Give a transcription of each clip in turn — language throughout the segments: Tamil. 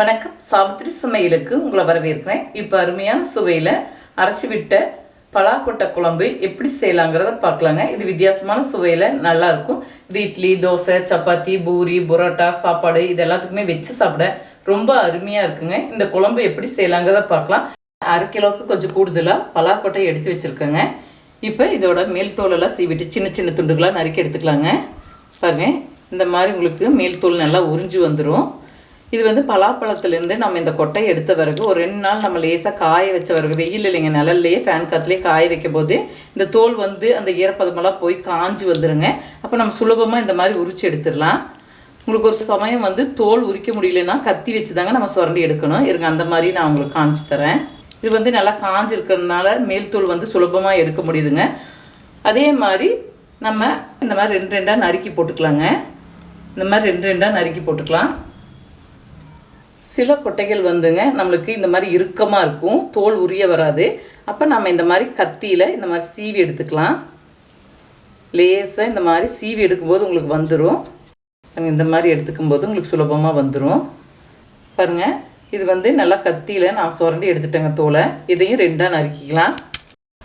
வணக்கம். சாவித்திரி சமையலுக்கு உங்களை வரவேற்கிறேன். இப்போ அருமையான சுவையில் அரைச்சி விட்ட பலாக்கொட்டை குழம்பு எப்படி செய்யலாங்கிறத பார்க்கலாங்க. இது வித்தியாசமான சுவையில் நல்லாயிருக்கும் இது இட்லி தோசை சப்பாத்தி பூரி புரோட்டா சாப்பாடு இது எல்லாத்துக்குமே வச்சு சாப்பிட ரொம்ப அருமையாக இருக்குங்க. இந்த குழம்பு எப்படி செய்யலாங்கிறத பார்க்கலாம். அரை கிலோவுக்கு கொஞ்சம் கூடுதலாக பலாக்கொட்டை எடுத்து வச்சுருக்கேங்க. இப்போ இதோட மேல் தோலெல்லாம் சீவிட்டு சின்ன சின்ன துண்டுகளாக நறுக்கி எடுத்துக்கலாங்க. பாருங்க. இந்த மாதிரி உங்களுக்கு மேல் தோல் நல்லா உறிஞ்சு வந்துடும் இது வந்து பலாப்பழத்துலேருந்து நம்ம இந்த கொட்டையை எடுத்த பிறகு ஒரு ரெண்டு நாள் நம்ம லேசாக காய வச்ச பிறகு வெயில் இல்லைங்க நிழல்லையே ஃபேன் காற்றுலேயே காய வைக்கும் போது இந்த தோல் வந்து அந்த ஈரப்பதமெல்லாம் போய் காஞ்சி வந்துடுங்க அப்போ நம்ம சுலபமாக இந்த மாதிரி உரிச்சு எடுத்துடலாம். உங்களுக்கு ஒரு சமயம் வந்து தோல் உரிக்க முடியலன்னா கத்தி வச்சு தாங்க நம்ம சுரண்டி எடுக்கணும். இருங்க அந்த மாதிரி நான் உங்களுக்கு காமிச்சு தரேன். இது வந்து நல்லா காஞ்சிருக்கிறதுனால மேல் தோல் வந்து சுலபமாக எடுக்க முடியுதுங்க. அதே மாதிரி நம்ம இந்த மாதிரி ரெண்டு ரெண்டாக நறுக்கி போட்டுக்கலாங்க. இந்த மாதிரி ரெண்டு ரெண்டாக நறுக்கி போட்டுக்கலாம். சில கொட்டைகள் வந்துங்க நம்மளுக்கு இந்த மாதிரி இறுக்கமாக இருக்கும். தோல் உரிய வராது. அப்போ நம்ம இந்த மாதிரி கத்தியில் இந்த மாதிரி சீவி எடுத்துக்கலாம். லேசாக இந்த மாதிரி சீவி எடுக்கும்போது உங்களுக்கு வந்துடும் இந்த மாதிரி எடுத்துக்கும்போது உங்களுக்கு சுலபமாக வந்துடும் பாருங்கள் இது வந்து நல்லா கத்தியில் நான் சுரண்டி எடுத்துட்டேங்க தோலை. இதையும் ரெண்டாக நறுக்கிக்கலாம்.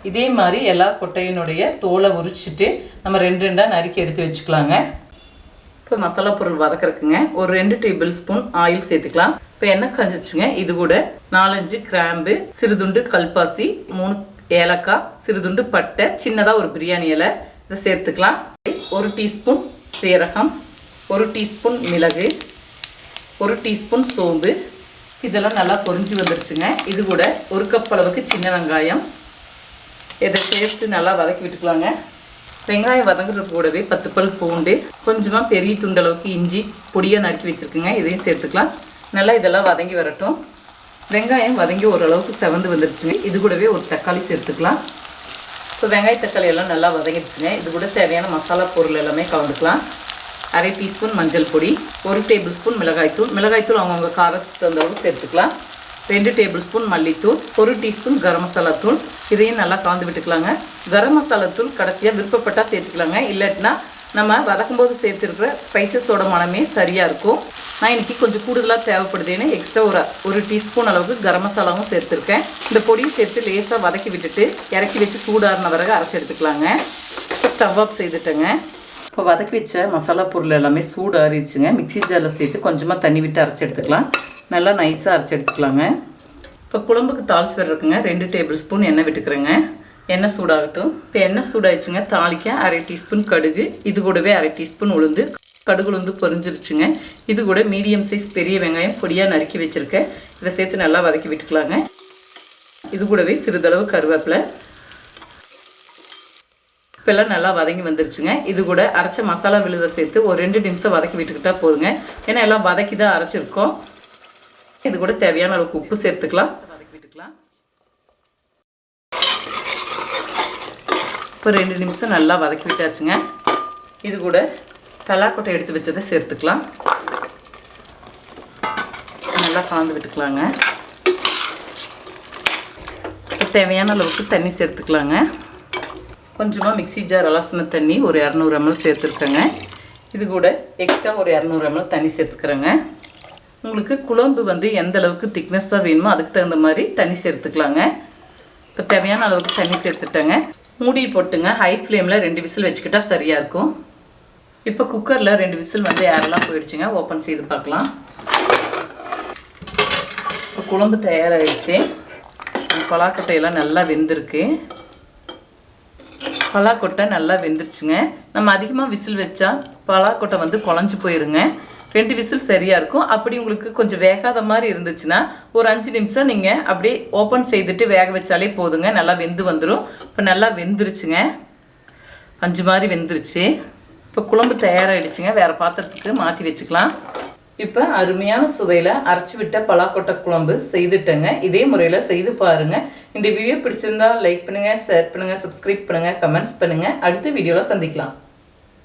இதே மாதிரி எல்லா கொட்டையினுடைய தோலை உரிச்சிட்டு நம்ம ரெண்டு ரெண்டாக நறுக்கி எடுத்து வச்சுக்கலாங்க. இப்போ மசாலா பொருள் வதக்கிறதுக்குங்க. ஒரு ரெண்டு டேபிள் ஸ்பூன் ஆயில் சேர்த்துக்கலாம். இப்போ எண்ணெய் காஞ்சிச்சுங்க இது கூட நாலஞ்சு கிராம்பு சிறுதுண்டு கல்பாசி மூணு ஏலக்காய் சிறுதுண்டு பட்டை சின்னதாக ஒரு பிரியாணி இலை. இதை சேர்த்துக்கலாம். ஒரு டீஸ்பூன் சீரகம் ஒரு டீஸ்பூன் மிளகு ஒரு டீஸ்பூன் சோம்பு. இதெல்லாம் நல்லா பொரிஞ்சு வந்துருச்சுங்க. இது கூட ஒரு கப் அளவுக்கு சின்ன வெங்காயம். இதை சேர்த்து நல்லா வதக்கி விட்டுக்கலாங்க. வெங்காயம் வதங்குறது கூடவே பத்து பல் பூண்டு கொஞ்சமாக பெரிய துண்டளவுக்கு இஞ்சி பொடியாக நறுக்கி வச்சுருக்குங்க. இதையும் சேர்த்துக்கலாம். நல்லா இதெல்லாம் வதங்கி வரட்டும். வெங்காயம் வதங்கி ஓரளவுக்கு செவந்து வந்துருச்சுங்க. இது கூடவே ஒரு தக்காளி சேர்த்துக்கலாம். இப்போ வெங்காய தக்காளி எல்லாம் நல்லா வதங்கிடுச்சுங்க. இது கூட தேவையான மசாலா பொருள் எல்லாமே கலந்துக்கலாம். அரை டீஸ்பூன் மஞ்சள் பொடி ஒரு டேபிள் ஸ்பூன் மிளகாய்த்தூள். மிளகாய்த்தூள் அவங்கவுங்க காரத்துக்கு தகுந்த அளவுக்கு சேர்த்துக்கலாம். ரெண்டு டேபிள் ஸ்பூன் மல்லித்தூள் ஒரு டீஸ்பூன் கரம் மசாலா தூள். இதையும் நல்லா கலந்து விட்டுக்கலாங்க. கரம் மசாலா தூள் கடைசியாக விருப்பப்பட்டால் சேர்த்துக்கலாங்க. இல்லாட்டினா நம்ம வதக்கும்போது சேர்த்துருக்கிற ஸ்பைசஸோட மனமே சரியாக இருக்கும். நான் இன்றைக்கி கொஞ்சம் கூடுதலாக தேவைப்படுதுன்னு எக்ஸ்ட்ரா ஒரு ஒரு டீஸ்பூன் அளவுக்கு கரம் மசாலாவும் சேர்த்துருக்கேன். இந்த பொடியும் சேர்த்து லேசாக வதக்கி விட்டுட்டு இறக்கி வச்சு சூடாறின பிறகு அரைச்சி எடுத்துக்கலாங்க. இப்போ ஸ்டவ் ஆஃப் செய்துட்டேங்க. இப்போ வதக்கி வச்ச மசாலா பொருள் எல்லாமே சூடு மிக்சி மிக்ஸி ஜாரில் சேர்த்து கொஞ்சமாக தண்ணி விட்டு அரைச்சி எடுத்துக்கலாம். நல்லா நைஸாக அரைச்சி எடுத்துக்கலாங்க. இப்போ குழம்புக்கு தாளிச்சு இருக்குங்க ரெண்டு டேபிள் ஸ்பூன் எண்ணெய் விட்டுக்கிறேங்க. எண்ணெய் சூடாகட்டும். இப்போ எண்ணெய் சூடாயிடுச்சுங்க தாளிக்க அரை டீஸ்பூன் கடுகு இது கூடவே அரை டீஸ்பூன் உளுந்து. கடுகு உளுந்து பொரிஞ்சிருச்சுங்க. இது கூட மீடியம் சைஸ் பெரிய வெங்காயம் பொடியாக நறுக்கி வச்சுருக்கேன். இதை சேர்த்து நல்லா வதக்கி விட்டுக்கலாங்க. இது கூடவே சிறிதளவு கருவேப்பிலை. இப்போல்லாம் நல்லா வதங்கி வந்துருச்சுங்க. இது கூட அரைச்ச மசாலா விழுதை சேர்த்து ஒரு ரெண்டு நிமிஷம் வதக்கி விட்டுக்கிட்டா போதுங்க. ஏன்னா எல்லாம் வதக்கி தான் அரைச்சிருக்கோம். இது கூட தேவையான அளவுக்கு உப்பு சேர்த்துக்கலாம். வதக்கி விட்டுக்கலாம் இப்போ ரெண்டு நிமிஷம் நல்லா வதக்கி விட்டாச்சுங்க. இது கூட பலாக்கொட்டை எடுத்து வச்சதை சேர்த்துக்கலாம். நல்லா கலந்து விட்டுக்கலாங்க. தேவையான அளவுக்கு தண்ணி சேர்த்துக்கலாங்க. கொஞ்சமாக மிக்ஸி ஜார் அலசின தண்ணி ஒரு இரநூறு எம்எல் சேர்த்துருக்கேங்க. இது கூட எக்ஸ்ட்ரா ஒரு இரநூறு எம்எல் தண்ணி சேர்த்துக்கிறேங்க. உங்களுக்கு குழம்பு வந்து எந்த அளவுக்கு திக்னஸ்ஸாக வேணுமோ அதுக்கு தகுந்த மாதிரி தண்ணி சேர்த்துக்கலாங்க. இப்போ தேவையான அளவுக்கு தண்ணி சேர்த்துட்டேங்க. மூடி போட்டுங்க. ஹை ஃப்ளேமில் ரெண்டு விசில் வச்சுக்கிட்டா சரியாக இருக்கும். இப்போ குக்கரில் ரெண்டு விசில் வந்து ஏரெல்லாம் போயிடுச்சுங்க. ஓப்பன் செய்து பார்க்கலாம். இப்போ குழம்பு தயாராகிடுச்சு பலாக்கட்டையெல்லாம் நல்லா வெந்திருக்கு. பலாக்கொட்டை நல்லா வெந்துருச்சுங்க. நம்ம அதிகமாக விசில் வச்சா பலாக்கொட்டை வந்து குழஞ்சி போயிருங்க. ரெண்டு விசில் சரியாக இருக்கும். அப்படி உங்களுக்கு கொஞ்சம் வேகாத மாதிரி இருந்துச்சுன்னா ஒரு அஞ்சு நிமிஷம் நீங்கள் அப்படியே ஓப்பன் செய்துட்டு வேக வச்சாலே போதுங்க. நல்லா வெந்து வந்துடும் இப்போ நல்லா வெந்துருச்சுங்க. அஞ்சு மாதிரி வெந்துருச்சு. இப்போ குழம்பு தயாராகிடுச்சுங்க வேறு பாத்திரத்துக்கு மாற்றி வச்சுக்கலாம். இப்போ அருமையான சுவையில் அரைச்சி விட்ட பலாக்கொட்டை குழம்பு செய்துட்டேங்க. இதே முறையில் செய்து பாருங்கள் இந்த வீடியோ பிடிச்சிருந்தா லைக் பண்ணுங்கள் ஷேர் பண்ணுங்கள் சப்ஸ்கிரைப் பண்ணுங்கள் கமெண்ட்ஸ் பண்ணுங்கள் அடுத்த வீடியோவில் சந்திக்கலாம்.